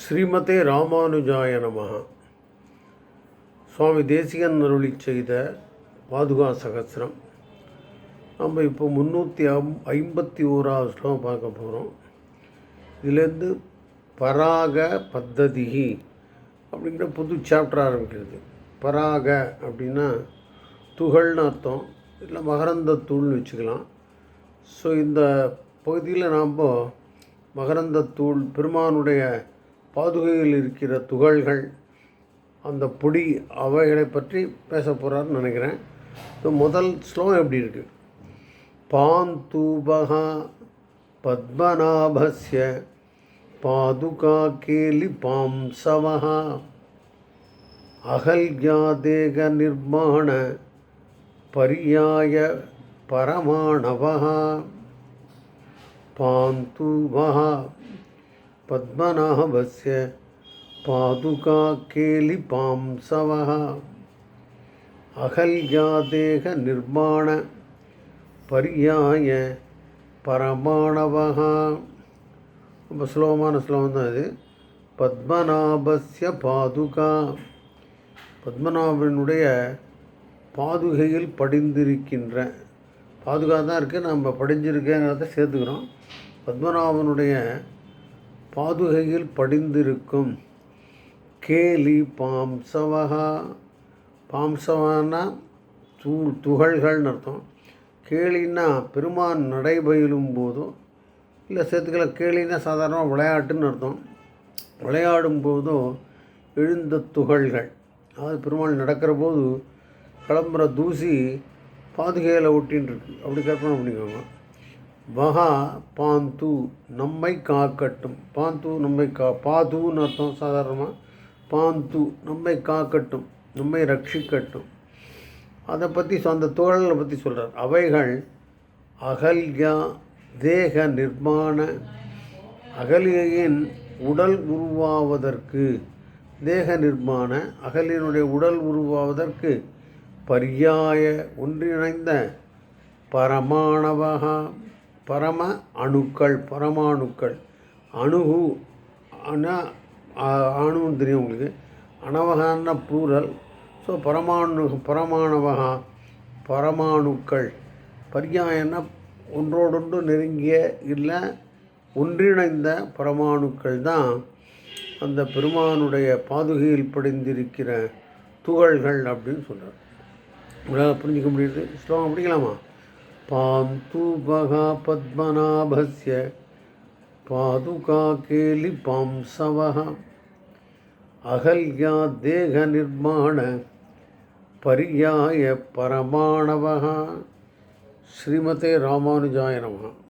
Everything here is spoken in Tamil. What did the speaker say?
ஸ்ரீமதே ராமானுஜாய நமः சுவாமி தேசிகன் அருளி செய்த பாதுகா சகசிரம். நம்ம இப்போ முந்நூற்றி அம் ஐம்பத்தி ஓராவது ஸ்லோகம் பார்க்க போகிறோம் இதுலேருந்து பராக பத்ததி அப்படிங்கிற புது சாப்டர் ஆரம்பிக்கிறது. பராக அப்படின்னா துகள்னு அர்த்தம். இல்லை மகரந்த தூள்னு வச்சுக்கலாம். ஸோ இந்த பகுதியில் நாம் மகரந்த தூள் பெருமானுடைய பாதுகையில் இருக்கிற துகள்கள் அந்த பொடி அவைகளை பற்றி பேச போகிறாருன்னு நினைக்கிறேன். முதல் ஸ்லோகம் எப்படி இருக்குது பாந்தூபகா பத்மநாபஸ்ய பாதுகா கேலி பாம்சவஹா அகல்யாதேக நிர்மாண பரியாய பரமாணவஹா பாந்தூபகா पद्मनाभस्य पादुका केलिपांसवः अहल्यादेहनिर्माण पर्याय பரமாணவः ரொம்ப ஸ்லோகமான ஸ்லோகம் தான் இது பத்மநாபஸ்ய பாதுகா பத்மநாபனுடைய பாதுகையில் படிந்திருக்கின்ற பாதுகா தான் இருக்குது நம்ம படிஞ்சிருக்கேங்கிறத சேர்த்துக்கிறோம் பத்மநாபனுடைய பாதுகையில் படிந்திருக்கும். கேலி பாம்சவகா பாம்சவனா தூ துகள்கள்னு அர்த்தம். கேலின்னா பெருமான் நடைபயிலும் போதோ இல்லை சேர்த்துக்கல கேலின்னா சாதாரணமாக விளையாட்டுன்னு அர்த்தம். விளையாடும் போதோ எழுந்த துகள்கள். அதாவது பெருமாள் நடக்கிற போது கிளம்புற தூசி பாதுகையில் ஒட்டின்னு இருக்கு. அப்படி கற்பனை பண்ணிக்கோங்க. மகா பாந்து நம்மை காக்கட்டும். பாந்து நம்மை கா பாதுன்னு அர்த்தம் சாதாரணமாக பாந்து நம்மை காக்கட்டும் நம்மை ரட்சிக்கட்டும். அதை பற்றி அந்த தோழலை பற்றி சொல்கிறார் அவைகள் அகல்யா தேக நிர்மாண அகலியின் உடல் உருவாவதற்கு. தேக நிர்மாண அகலினுடைய உடல் உருவாவதற்கு பரியாய ஒன்றிணைந்த பரமாணவகா பரம அணுக்கள் பரமாணுக்கள். அணுகு அணா அணுன்னு தெரியும் உங்களுக்கு. அணவகான ப்ளூரல் ஸோ பரமாணு பரமாணவகா பரமாணுக்கள். பரியாயன்னா ஒன்றோடொன்று நெருங்கிய இல்லை ஒன்றிணைந்த பரமாணுக்கள் தான் அந்த பெருமானுடைய பாதுகையில் படிந்திருக்கிற துகள்கள் அப்படின்னு சொல்கிறார் உங்களால் புரிஞ்சிக்க முடியுது? ஸ்லோகம் படிக்கலாமா? பாந்து பகா பத்மநாபஸ்ய பாதுகா கேலி பாம்சவः அகல்யா தேக